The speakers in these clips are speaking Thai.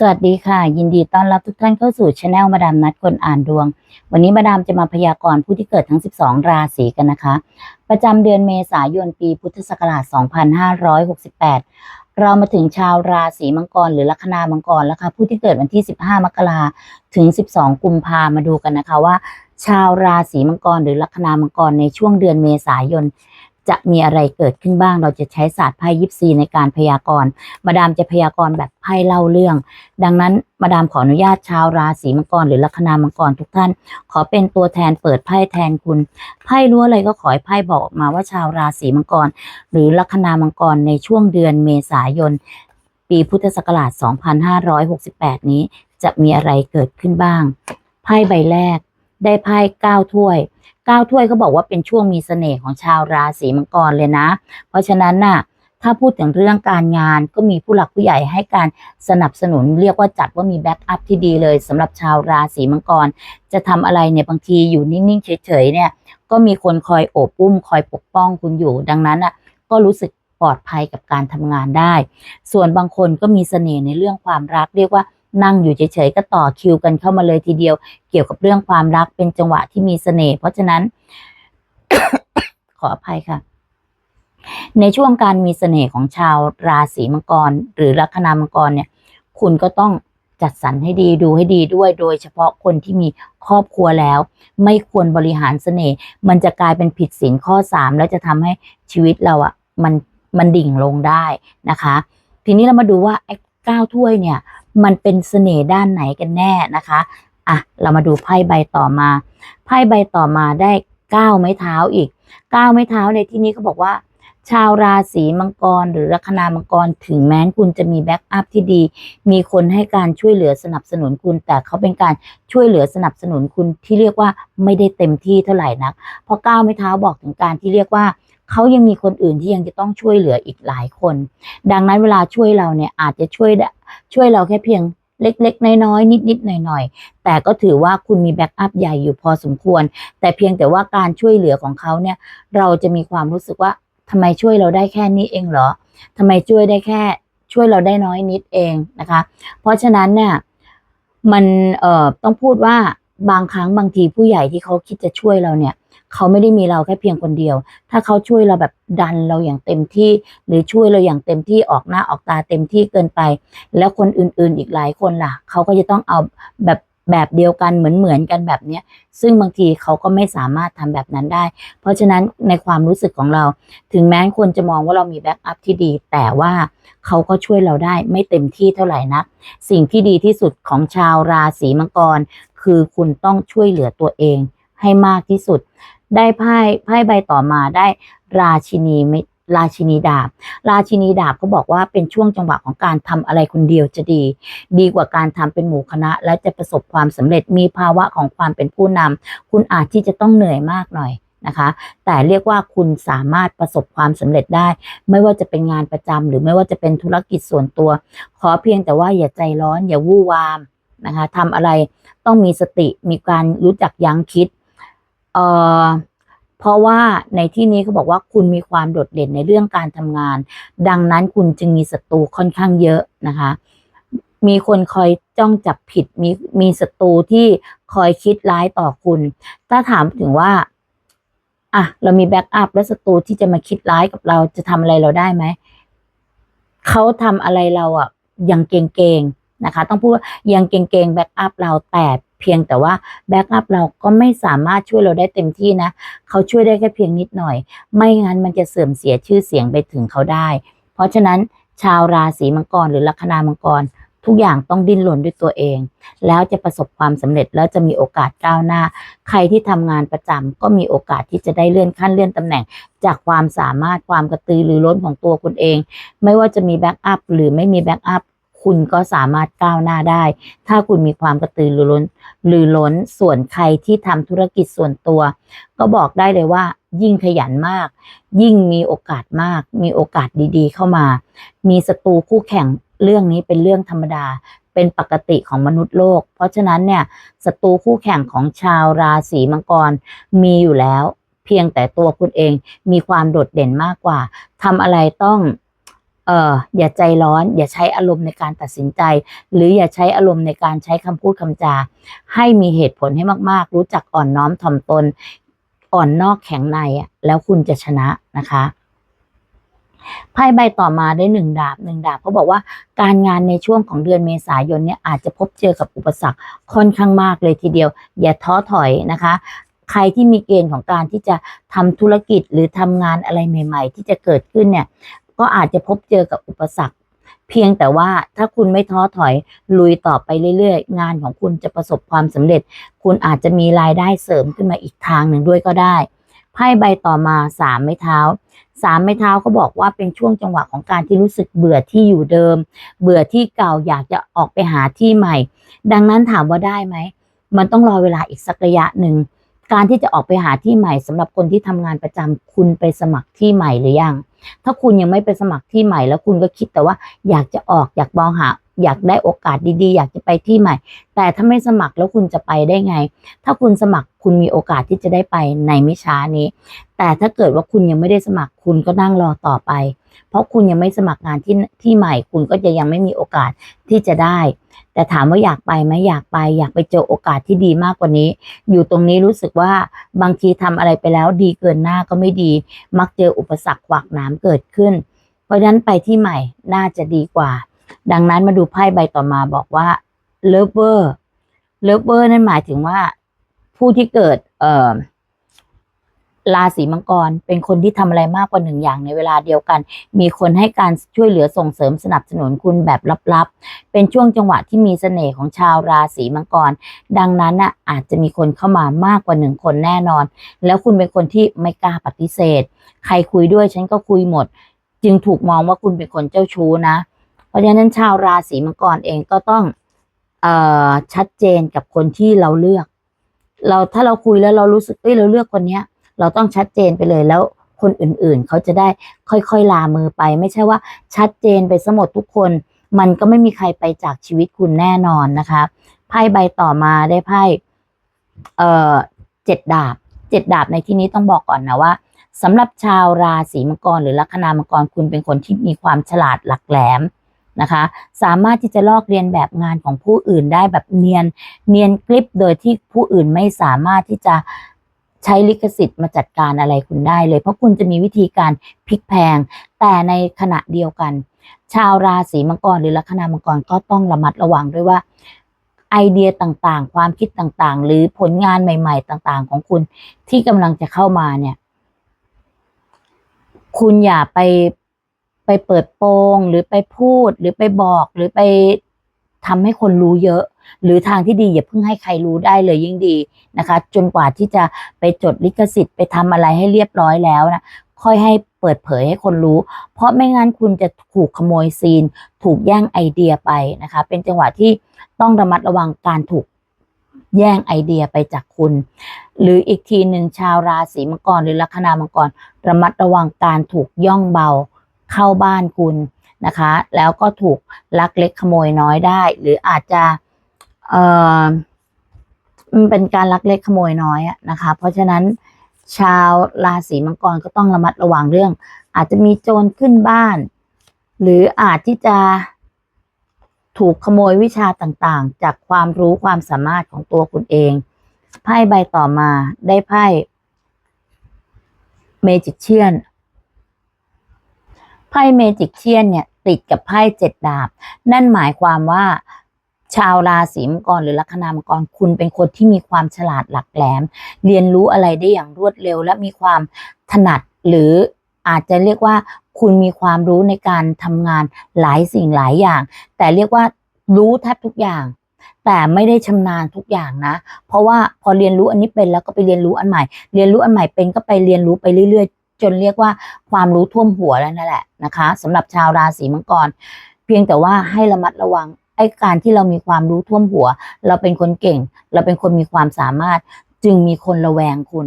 สวัสดีค่ะ ยินดีต้อนรับทุกท่านเข้าสู่ช anel มาดามนัดคนอ่านดวง วันนี้มาดามจะมาพยากรณ์ผู้ที่เกิดทั้ง 12 ราศีกันนะคะ ประจำเดือนเมษายนปีพุทธศักราช 2568 เรามาถึงชาวราศีมังกรหรือลัคนามังกรแล้วค่ะผู้ที่เกิดวันที่ 15 มกราถึง 12 กุมภามาดูกันนะคะว่า ชาวราศีมังกรหรือลัคนามังกรในช่วงเดือนเมษายน จะมีอะไรเกิดขึ้นบ้าง เราจะใช้ศาสตร์ไพ่ยิปซีในการพยากรณ์ มาดามจะพยากรณ์แบบไพ่เล่าเรื่อง ดังนั้นมาดามขออนุญาตชาวราศีมังกรหรือลัคนามังกรทุกท่าน ขอเป็นตัวแทนเปิดไพ่แทนคุณไพ่รู้อะไรก็ขอให้ไพ่บอกมาว่าชาวราศีมังกร หรือลัคนามังกรในช่วงเดือนเมษายน ปีพุทธศักราช 2568 นี้จะมีอะไรเกิดขึ้นบ้าง ไพ่ใบแรก ได้ไพ่เก้าถ้วย เก้าถ้วยเขาบอกว่าเป็นช่วงมีเสน่ห์ของชาวราศีมังกรเลยนะ เพราะฉะนั้นน่ะถ้าพูดถึงเรื่องการงานก็มีผู้หลักผู้ใหญ่ให้การสนับสนุน เรียกว่าจัดว่ามีแบ็กอัพที่ดีเลยสำหรับชาวราศีมังกร จะทำอะไรเนี่ยบางทีอยู่นิ่ง ๆ เฉย ๆ เนี่ย ก็มีคนคอยโอบอุ้ม คอยปกป้องคุณอยู่ ดังนั้นอะก็รู้สึกปลอดภัยกับการทำงานได้ ส่วนบางคนก็มีเสน่ห์ในเรื่องความรัก เรียกว่า นั่งอยู่เฉยๆก็ต่อคิวกันเข้ามาเลยทีเดียว เกี่ยวกับเรื่องความรักเป็นจังหวะที่มีเสน่ห์เพราะฉะนั้น ขออภัยค่ะ ในช่วงการมีเสน่ห์ของชาวราศีมังกร หรือลัคนามังกรเนี่ย คุณก็ต้องจัดสรรให้ดีดูให้ดีด้วย โดยเฉพาะคนที่มีครอบครัวแล้ว ไม่ควรบริหารเสน่ห์มันจะกลายเป็นผิดศีลข้อสามแล้วจะทำให้ชีวิตเราอะ่ะมันมันดิ่งลงได้นะคะ ทีนี้เรามาดูว่าไอ้เก้าถ้วยเนี่ย มันเป็นเสน่ห์ด้านไหนกันแน่นะคะอะเรามาดูไพ่ใบต่อมาไพ่ใบต่อมาได้เก้าไม้เท้าอีกเก้าไม้เท้าในที่นี้เขาบอกว่า ชาวราศีมังกร หรือลัคนามังกรถึงแม้คุณจะมีแบ็กอัพที่ดี มีคนให้การช่วยเหลือสนับสนุนคุณ แต่เขาเป็นการช่วยเหลือสนับสนุนคุณที่เรียกว่าไม่ได้เต็มที่เท่าไหร่นัก เพราะก้าวไม้เท้าบอกถึงการที่เรียกว่า เขายังมีคนอื่นที่ยังจะต้องช่วยเหลืออีกหลายคน ดังนั้นเวลาช่วยเราเนี่ยอาจจะช่วยช่วยเราแค่เพียงเล็กๆ น้อยๆ นิดๆ หน่อยๆ แต่ก็ถือว่าคุณมีแบ็กอัพใหญ่อยู่พอสมควร แต่เพียงแต่ว่าการช่วยเหลือของเขาเนี่ย เราจะมีความรู้สึกว่าทำไมช่วยเราได้แค่นี้เองเหรอทำไมช่วยได้แค่ช่วยเราได้น้อยนิดเองนะคะ เพราะฉะนั้นเนี่ยมันเอ่อต้องพูดว่าบางครั้งบางทีผู้ใหญ่ที่เขาคิดจะช่วยเราเนี่ย เขาไม่ได้มีเราแค่เพียงคนเดียว ถ้าเขาช่วยเราแบบดันเราอย่างเต็มที่ หรือช่วยเราอย่างเต็มที่ออกหน้าออกตาเต็มที่เกินไป แล้วคนอื่นๆอีกหลายคนล่ะ เขาก็จะต้องเอาแบบแบบเดียวกันเหมือนเหมือนกันแบบเนี้ย ซึ่งบางทีเขาก็ไม่สามารถทำแบบนั้นได้ เพราะฉะนั้นในความรู้สึกของเรา ถึงแม้คนจะมองว่าเรามีแบ็กอัพที่ดี แต่ว่าเขาก็ช่วยเราได้ไม่เต็มที่เท่าไหร่นักสิ่งที่ดีที่สุดของชาวราศีมังกร คือคุณต้องช่วยเหลือตัวเองให้มากที่สุด ได้ไพ่ไพ่ใบต่อมาได้ราชินีไม่ราชินีดาบ ราชินีดาบเขาบอกว่าเป็นช่วงจังหวะของการทำอะไรคนเดียวจะดี ดีกว่าการทำเป็นหมู่คณะ และจะประสบความสำเร็จมีภาวะของความเป็นผู้นำคุณอาจที่จะต้องเหนื่อยมากหน่อยนะคะ แต่เรียกว่าคุณสามารถประสบความสำเร็จได้ ไม่ว่าจะเป็นงานประจำหรือไม่ว่าจะเป็นธุรกิจส่วนตัว ขอเพียงแต่ว่าอย่าใจร้อนอย่าวู่วามนะคะทำอะไรต้องมีสติมีการรู้จักยั้งคิด เอ่อเพราะว่าในที่นี้เขาบอกว่าคุณมีความโดดเด่นในเรื่องการทำงาน ดังนั้นคุณจึงมีศัตรูค่อนข้างเยอะนะคะ มีคนคอยจ้องจับผิด มีมีศัตรูที่คอยคิดร้ายต่อคุณ ถ้าถามถึงว่าอะเรามีแบ็กอัพและศัตรูที่จะมาคิดร้ายกับเราจะทำอะไรเราได้ไหม เขาทำอะไรเราอะยังเก่งๆนะคะ ต้องพูดว่ายังเก่งๆแบ็กอัพเราแต่ เพียงแต่ว่าแบ็กอัพเราก็ไม่สามารถช่วยเราได้เต็มที่นะ เขาช่วยได้แค่เพียงนิดหน่อย ไม่งั้นมันจะเสื่อมเสียชื่อเสียงไปถึงเขาได้ เพราะฉะนั้นชาวราศีมังกรหรือลัคนามังกร ทุกอย่างต้องดิ้นรนด้วยตัวเอง แล้วจะประสบความสำเร็จแล้วจะมีโอกาสก้าวหน้า ใครที่ทำงานประจำก็มีโอกาสที่จะได้เลื่อนขั้นเลื่อนตำแหน่ง จากความสามารถความกระตือรือร้นของตัวคุณเอง ไม่ว่าจะมีแบ็กอัพหรือไม่มีแบ็กอัพ คุณก็สามารถก้าวหน้าได้ ถ้าคุณมีความกระตือรือร้นหรือล้นส่วนใครที่ทำธุรกิจส่วนตัว ก็บอกได้เลยว่า ยิ่งขยันมาก ยิ่งมีโอกาสมาก มีโอกาสดีๆ เข้ามา มีศัตรูคู่แข่งเรื่องนี้เป็นเรื่องธรรมดาเป็นปกติของมนุษย์โลก เพราะฉะนั้นเนี่ยศัตรูคู่แข่งของชาวราศีมังกรมีอยู่แล้ว เพียงแต่ตัวคุณเองมีความโดดเด่นมากกว่าทำอะไรต้อง เอออย่าใจร้อน อย่าใช้อารมณ์ในการตัดสินใจ หรืออย่าใช้อารมณ์ในการใช้คำพูดคำจา ให้มีเหตุผลให้มาก ๆ รู้จักอ่อนน้อมถ่อมตน อ่อนนอกแข็งในอะแล้วคุณจะชนะนะคะไพ่ใบต่อมาได้หนึ่งดาบหนึ่งดาบเขาบอกว่าการงานในช่วงของเดือนเมษายนเนี่ยอาจจะพบเจอกับอุปสรรคค่อนข้างมากเลยทีเดียว อย่าท้อถอยนะคะ ใครที่มีเกณฑ์ของการที่จะทำธุรกิจหรือทำงานอะไรใหม่ ๆ ที่จะเกิดขึ้นเนี่ย ก็อาจจะพบเจอกับอุปสรรค เพียงแต่ว่าถ้าคุณไม่ท้อถอยลุยต่อไปเรื่อยๆ งานของคุณจะประสบความสำเร็จ คุณอาจจะมีรายได้เสริมขึ้นมาอีกทางหนึ่งด้วยก็ได้ไพ่ใบต่อมาสามไม้เท้าสามไม้เท้าก็บอกว่าเป็นช่วงจังหวะของการที่รู้สึกเบื่อที่อยู่เดิม เบื่อที่เก่าอยากจะออกไปหาที่ใหม่ ดังนั้นถามว่าได้ไหม มันต้องรอเวลาอีกสักระยะหนึ่ง การที่จะออกไปหาที่ใหม่สำหรับคนที่ทำงานประจำคุณไปสมัครที่ใหม่หรือยังถ้าคุณยังไม่ไปสมัครที่ใหม่แล้วคุณก็คิดแต่ว่าอยากจะออกอยากมองหาอยากได้โอกาสดีๆ อยากจะไปที่ใหม่ แต่ถ้าไม่สมัครแล้วคุณจะไปได้ไง ถ้าคุณสมัครคุณมีโอกาสที่จะได้ไปในไม่ช้านี้ แต่ถ้าเกิดว่าคุณยังไม่ได้สมัครคุณก็นั่งรอต่อไป เพราะคุณยังไม่สมัครงานที่ที่ใหม่ คุณก็จะยังไม่มีโอกาสที่จะได้ แต่ถามว่าอยากไปไหมอยากไป อยากไปเจอโอกาสที่ดีมากกว่านี้ อยู่ตรงนี้รู้สึกว่าบางทีทำอะไรไปแล้วดีเกินหน้าก็ไม่ดี มักเจออุปสรรคขวากหน้ำเกิดขึ้น เพราะฉะนั้นไปที่ใหม่น่าจะดีกว่า ดังนั้นมาดูไพ่ใบต่อมาบอกว่า lover lover นั่นหมายถึงว่าผู้ที่เกิดเอ่อ ราศีมังกรเป็นคนที่ทำอะไรมากกว่าหนึ่งอย่างในเวลาเดียวกัน มีคนให้การช่วยเหลือส่งเสริมสนับสนุนคุณแบบลับๆ เป็นช่วงจังหวะที่มีเสน่ห์ของชาวราศีมังกร ดังนั้นน่ะอาจจะมีคนเข้ามามากกว่าหนึ่งคนแน่นอน แล้วคุณเป็นคนที่ไม่กล้าปฏิเสธ ใครคุยด้วยฉันก็คุยหมด จึงถูกมองว่าคุณเป็นคนเจ้าชู้นะ เพราะฉะนั้นชาวราศีมังกรเองก็ต้องเอ่อชัดเจนกับคนที่เราเลือก เราถ้าเราคุยแล้วเรารู้สึกเอ้ยเราเลือกคนเนี้ย เราต้องชัดเจนไปเลยแล้วคนอื่นๆ เขาจะได้ค่อยๆลามือไป ไม่ใช่ว่าชัดเจนไปสมดทุกคน มันก็ไม่มีใครไปจากชีวิตคุณแน่นอนนะคะไพ่ใบต่อมาได้ไพ่เอ่อเจ็ดดาบเจ็ดดาบในที่นี้ต้องบอกก่อนนะว่าสำหรับชาวราศีมังกรหรือลัคนามังกรคุณเป็นคนที่มีความฉลาดหลักแหลมนะคะ สามารถที่จะลอกเรียนแบบงานของผู้อื่นได้แบบเนียนเนียนกริบโดยที่ผู้อื่นไม่สามารถที่จะ ใช้ลิขสิทธิ์มาจัดการอะไรคุณได้เลย เพราะคุณจะมีวิธีการพลิกแพง แต่ในขณะเดียวกัน ชาวราศีมังกรหรือลัคนามังกรก็ต้องระมัดระวังด้วยว่าไอเดียต่างๆ ความคิดต่างๆ หรือผลงานใหม่ ๆ ต่างๆ ของคุณที่กำลังจะเข้ามาเนี่ย คุณอย่าไปไปเปิดโปงหรือไปพูดหรือไปบอกหรือไปทำให้คนรู้เยอะ หรือทางที่ดีอย่าเพิ่งให้ใครรู้ได้เลยยิ่งดีนะคะ จนกว่าที่จะไปจดลิขสิทธิ์ไปทำอะไรให้เรียบร้อยแล้วนะค่อยให้เปิดเผยให้คนรู้ เพราะไม่งั้นคุณจะถูกขโมยซีน ถูกแย่งไอเดียไปนะคะ เป็นจังหวะที่ต้องระมัดระวังการถูกแย่งไอเดียไปจากคุณ หรืออีกทีหนึ่งชาวราศีมังกรหรือลัคนามังกร ระมัดระวังการถูกย่องเบาเข้าบ้านคุณนะคะ แล้วก็ถูกลักเล็กขโมยน้อยได้ หรืออาจจะ เอ่อมันเป็นการลักเล็กขโมยน้อยอะนะคะ เพราะฉะนั้นชาวราศีมังกรก็ต้องระมัดระวังเรื่อง อาจจะมีโจรขึ้นบ้าน หรืออาจที่จะถูกขโมยวิชาต่างๆ จากความรู้ความสามารถของตัวคุณเอง ไพ่ใบต่อมาได้ไพ่เมจิกเชียนไพ่เมจิกเชียนเนี่ยติดกับไพ่เจ็ดดาบ นั่นหมายความว่า ชาวราศีมังกรหรือลัคนามังกรคุณเป็นคนที่มีความฉลาดหลักแหลม เรียนรู้อะไรได้อย่างรวดเร็ว และมีความถนัดหรืออาจจะเรียกว่าคุณมีความรู้ในการทำงานหลายสิ่งหลายอย่าง แต่เรียกว่ารู้แทบทุกอย่าง แต่ไม่ได้ชำนาญทุกอย่างนะ เพราะว่าพอเรียนรู้อันนี้เป็นแล้วก็ไปเรียนรู้อันใหม่ เรียนรู้อันใหม่เป็นก็ไปเรียนรู้ไปเรื่อยๆ จนเรียกว่าความรู้ท่วมหัวแล้วนั่นแหละนะคะสำหรับชาวราศีมังกร เพียงแต่ว่าให้ระมัดระวัง ไอ้การที่เรามีความรู้ท่วมหัว เราเป็นคนเก่ง เราเป็นคนมีความสามารถ จึงมีคนระแวงคุณ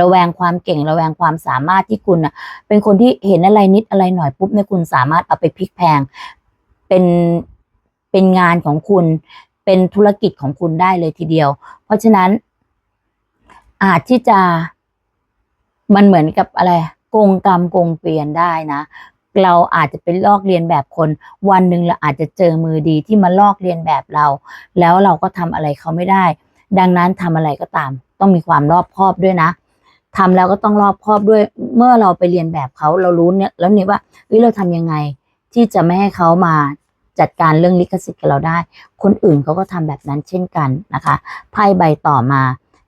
ระแวงความเก่งระแวงความสามารถที่คุณน่ะ เป็นคนที่เห็นอะไรนิดอะไรหน่อยปุ๊บเนี่ยคุณสามารถเอาไปพลิกแพงเป็นเป็นงานของคุณ เป็นธุรกิจของคุณได้เลยทีเดียว เพราะฉะนั้น อาจที่จะมันเหมือนกับอะไรโกงกรรมโกงเกวียนได้นะ เราอาจจะเป็นลอกเรียนแบบคน วันหนึ่งเราอาจจะเจอมือดีที่มาลอกเรียนแบบเรา แล้วเราก็ทำอะไรเขาไม่ได้ ดังนั้นทำอะไรก็ตาม ต้องมีความรอบคอบด้วยนะทำแล้วก็ต้องรอบคอบด้วย เมื่อเราไปเรียนแบบเขาเรารู้เนี่ยแล้วเนี่ยว่าเอ้ยเราทำยังไงที่จะไม่ให้เขามาจัดการเรื่องลิขสิทธิ์กับเราได้ คนอื่นเขาก็ทำแบบนั้นเช่นกันนะคะ ไพ่ใบต่อมา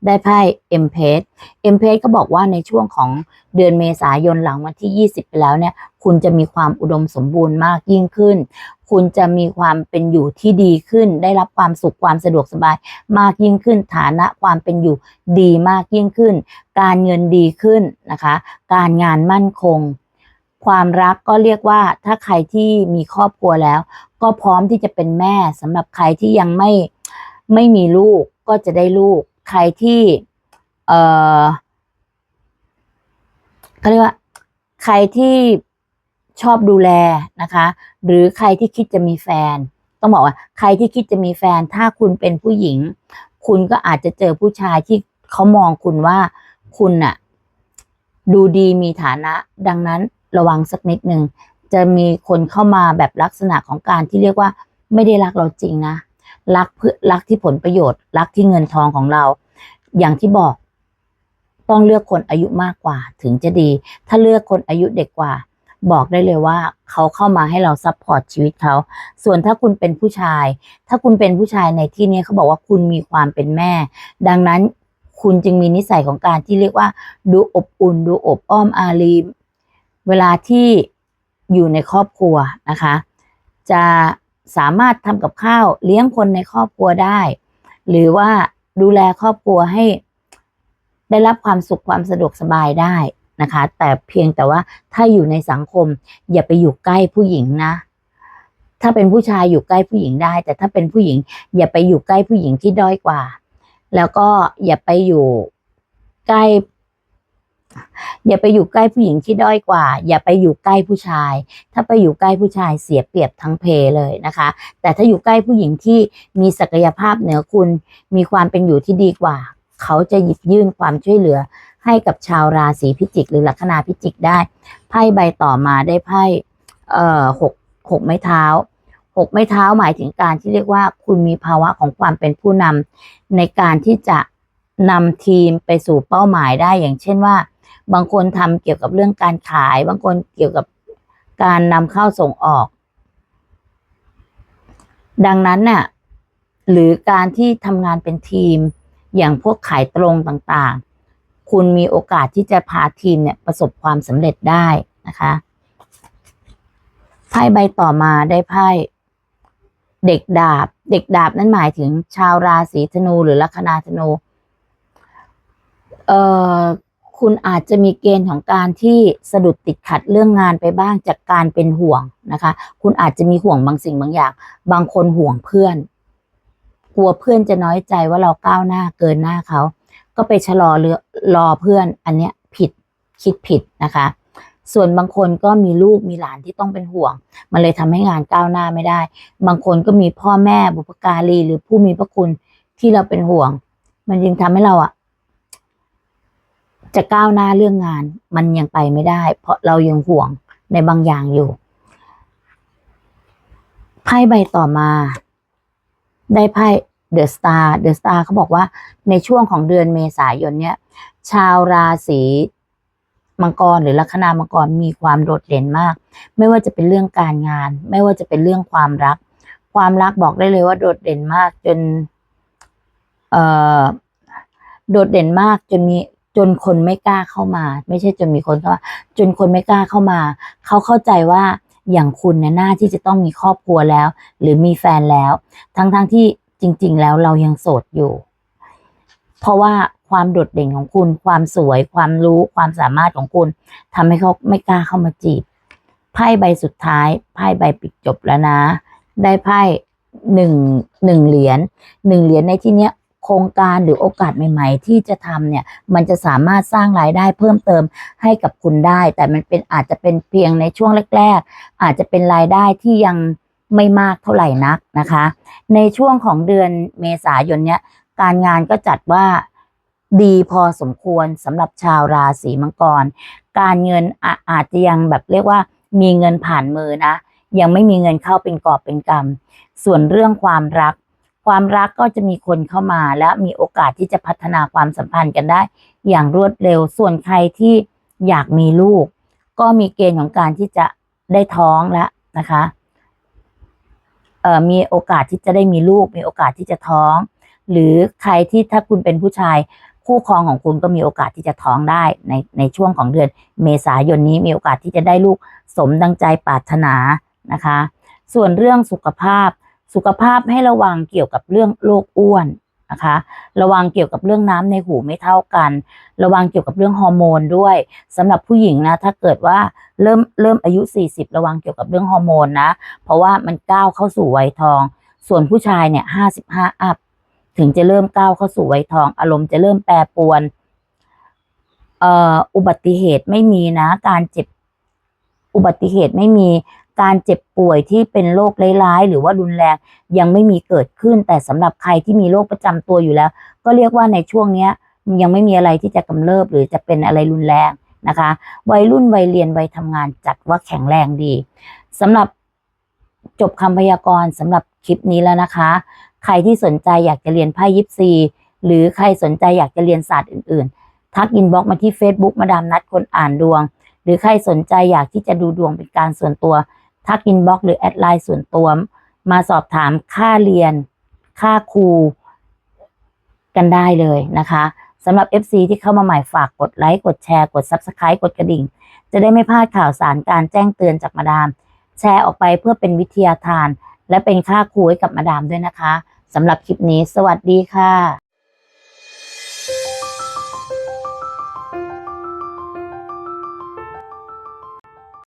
ได้ไพ่เอ็มเพสเอ็มเพสก็บอกว่าในช่วงของเดือนเมษายนหลังวันที่ 20 ไปแล้วเนี่ย คุณจะมีความอุดมสมบูรณ์มากยิ่งขึ้น คุณจะมีความเป็นอยู่ที่ดีขึ้น ได้รับความสุขความสะดวกสบายมากยิ่งขึ้น ฐานะความเป็นอยู่ดีมากยิ่งขึ้น การเงินดีขึ้นนะคะ การงานมั่นคง ความรักก็เรียกว่าถ้าใครที่มีครอบครัวแล้ว ก็พร้อมที่จะเป็นแม่สำหรับใครที่ยังไม่ไม่มีลูกก็จะได้ลูก ใครที่ เออเขาเรียกว่า ใครที่ชอบดูแลนะคะ หรือใครที่คิดจะมีแฟน ต้องบอกว่า ใครที่คิดจะมีแฟน ถ้าคุณเป็นผู้หญิง คุณก็อาจจะเจอผู้ชายที่เขามองคุณว่าคุณน่ะ ดูดีมีฐานะ ดังนั้นระวังสักนิดหนึ่งจะมีคนเข้ามาแบบลักษณะของการที่เรียกว่า ไม่ได้รักเราจริงนะ รักเพื่อรักที่ผลประโยชน์ รักที่เงินทองของเรา อย่างที่บอก ต้องเลือกคนอายุมากกว่า ถึงจะดี ถ้าเลือกคนอายุเด็กกว่า บอกได้เลยว่า เขาเข้ามาให้เราซัพพอร์ตชีวิตเขา ส่วนถ้าคุณเป็นผู้ชาย ถ้าคุณเป็นผู้ชายในที่นี้เขาบอกว่าคุณมีความเป็นแม่ ดังนั้นคุณจึงมีนิสัยของการที่เรียกว่า ดูอบอุ่น ดูอบอ้อมอารีเวลาที่อยู่ในครอบครัวนะคะ จะ สามารถทำกับข้าวเลี้ยงคนในครอบครัวได้ หรือว่าดูแลครอบครัวให้ได้รับความสุขความสะดวกสบายได้นะคะ แต่เพียงแต่ว่าถ้าอยู่ในสังคม อย่าไปอยู่ใกล้ผู้หญิงนะ ถ้าเป็นผู้ชายอยู่ใกล้ผู้หญิงได้ แต่ถ้าเป็นผู้หญิง อย่าไปอยู่ใกล้ผู้หญิงที่ด้อยกว่า แล้วก็อย่าไปอยู่ใกล้ อย่าไปอยู่ใกล้ผู้หญิงที่ด้อยกว่า อย่าไปอยู่ใกล้ผู้ชาย ถ้าไปอยู่ใกล้ผู้ชายเสียเปรียบทั้งเพเลยนะคะ แต่ถ้าอยู่ใกล้ผู้หญิงที่มีศักยภาพเหนือคุณ มีความเป็นอยู่ที่ดีกว่า เขาจะหยิบยื่นความช่วยเหลือ ให้กับชาวราศีพิจิก หรือลัคนาพิจิกได้ ไพ่ใบต่อมาได้ไพ่เอ่อหกหกไม้เท้าหกไม้เท้าหมายถึงการที่เรียกว่าคุณมีภาวะของความเป็นผู้นำในการที่จะนำทีมไปสู่เป้าหมายได้อย่างเช่นว่า บางคนทำเกี่ยวกับเรื่องการขาย บางคนเกี่ยวกับการนำเข้าส่งออก ดังนั้นน่ะหรือการที่ทำงานเป็นทีม อย่างพวกขายตรงต่างๆ คุณมีโอกาสที่จะพาทีมเนี่ยประสบความสำเร็จได้นะคะไพ่ใบต่อมาได้ไพ่เด็กดาบ เด็กดาบนั่นหมายถึงชาวราศีธนูหรือลัคนาธนู เอ่อ คุณอาจจะมีเกณฑ์ของการที่สะดุดติดขัดเรื่องงานไปบ้างจากการเป็นห่วงนะคะ คุณอาจจะมีห่วงบางสิ่งบางอย่าง บางคนห่วงเพื่อน กลัวเพื่อนจะน้อยใจว่าเราก้าวหน้าเกินหน้าเขา ก็ไปชะลอเรือรอเพื่อน อันเนี้ยผิดคิดผิดนะคะ ส่วนบางคนก็มีลูกมีหลานที่ต้องเป็นห่วง มันเลยทำให้งานก้าวหน้าไม่ได้ บางคนก็มีพ่อแม่บุพการีหรือผู้มีพระคุณที่เราเป็นห่วง มันจึงทำให้เราอะ จะก้าวหน้าเรื่องงาน มันยังไปไม่ได้ เพราะเรายังห่วงในบางอย่างอยู่ไพ่ใบต่อมา ได้ไพ่เดอะสตาร์เดอะสตาร์เขาบอกว่าในช่วงของเดือนเมษายนเนี่ย ชาวราศีมังกรหรือลัคนามังกรมีความโดดเด่นมาก ไม่ว่าจะเป็นเรื่องการงาน ไม่ว่าจะเป็นเรื่องความรัก ความรักบอกได้เลยว่าโดดเด่นมากจน เอ่อโดดเด่นมากจนมี จนคนไม่กล้าเข้ามา ไม่ใช่จนมีคนเข้ามาจนคนไม่กล้าเข้ามา เขาเข้าใจว่าอย่างคุณเนี่ยน่าที่จะต้องมีครอบครัวแล้ว หรือมีแฟนแล้ว ทั้งๆทที่จริง ๆ แล้วเรายังโสดอยู่ เพราะว่าความโดดเด่นของคุณ ความสวย ความรู้ความสามารถของคุณทำให้เขาไม่กล้าเข้ามาจีบไพ่ใบสุดท้ายไพ่ใบปิดจบแล้วนะ ได้ไพ่หนึ่งหนึ่งเหรียญหนึ่งเหรียญในที่เนี้ย โครงการหรือโอกาสใหม่ ๆ ที่จะทำเนี่ยมันจะสามารถสร้างรายได้เพิ่มเติมให้กับคุณได้ แต่มันเป็นอาจจะเป็นเพียงในช่วงแรก ๆ อาจจะเป็นรายได้ที่ยังไม่มากเท่าไหร่นักนะคะ ในช่วงของเดือนเมษายนเนี้ยการงานก็จัดว่าดีพอสมควรสำหรับชาวราศีมังกร การเงินอาอาจจะยังแบบเรียกว่ามีเงินผ่านมือนะ ยังไม่มีเงินเข้าเป็นกอบเป็นกำส่วนเรื่องความรัก ความรักก็จะมีคนเข้ามาและมีโอกาสที่จะพัฒนาความสัมพันธ์กันได้ อย่างรวดเร็วส่วนใครที่อยากมีลูก ก็มีเกณฑ์ของการที่จะได้ท้องแล้วนะคะเอ่อมีโอกาสที่จะได้มีลูก มีโอกาสที่จะท้อง หรือใครที่ถ้าคุณเป็นผู้ชาย คู่ครองของคุณก็มีโอกาสที่จะท้องได้ในในช่วงของเดือน เมษายนนี้มีโอกาสที่จะได้ลูกสมดังใจปรารถนานะคะ ส่วนเรื่องสุขภาพ สุขภาพให้ระวังเกี่ยวกับเรื่องโรคอ้วนนะคะ ระวังเกี่ยวกับเรื่องน้ำในหูไม่เท่ากัน ระวังเกี่ยวกับเรื่องฮอร์โมนด้วยสำหรับผู้หญิงนะ ถ้าเกิดว่าเริ่มเริ่มอายุ 40 ระวังเกี่ยวกับเรื่องฮอร์โมนนะ เพราะว่ามันก้าวเข้าสู่วัยทอง ส่วนผู้ชายเนี่ย55 อัพ ถึงจะเริ่มก้าวเข้าสู่วัยทอง อารมณ์จะเริ่มแปรปรวนเอ่ออุบัติเหตุไม่มีนะ การเจ็บอุบัติเหตุไม่มี การเจ็บป่วยที่เป็นโรคร้ายๆหรือว่ารุนแรงยังไม่มีเกิดขึ้น แต่สำหรับใครที่มีโรคประจำตัวอยู่แล้ว ก็เรียกว่าในช่วงเนี้ยยังไม่มีอะไรที่จะกำเริบหรือจะเป็นอะไรรุนแรงนะคะ วัยรุ่นวัยเรียนวัยทำงานจัดว่าแข็งแรงดีสำหรับจบคำพยากรณ์สำหรับคลิปนี้แล้วนะคะ ใครที่สนใจอยากจะเรียนไพ่ยิปซีหรือใครสนใจอยากจะเรียนศาสตร์อื่น ๆ ทักอินบ็อกมาที่ Facebook มาดามนัดคนอ่านดวง หรือใครสนใจอยากที่จะดูดวงเป็นการส่วนตัว ทักอินบ็อกหรือแอดไลน์ส่วนตัวมาสอบถามค่าเรียน ค่าครูกันได้เลยนะคะสำหรับ FC ที่เข้ามาใหม่ฝากกดไลค์กดแชร์กด Subscribe กดกระดิ่ง จะได้ไม่พลาดข่าวสารการแจ้งเตือนจากมาดาม แชร์ออกไปเพื่อเป็นวิทยาทาน และเป็นค่าครูให้กับมาดามด้วยนะคะสำหรับคลิปนี้ สวัสดีค่ะ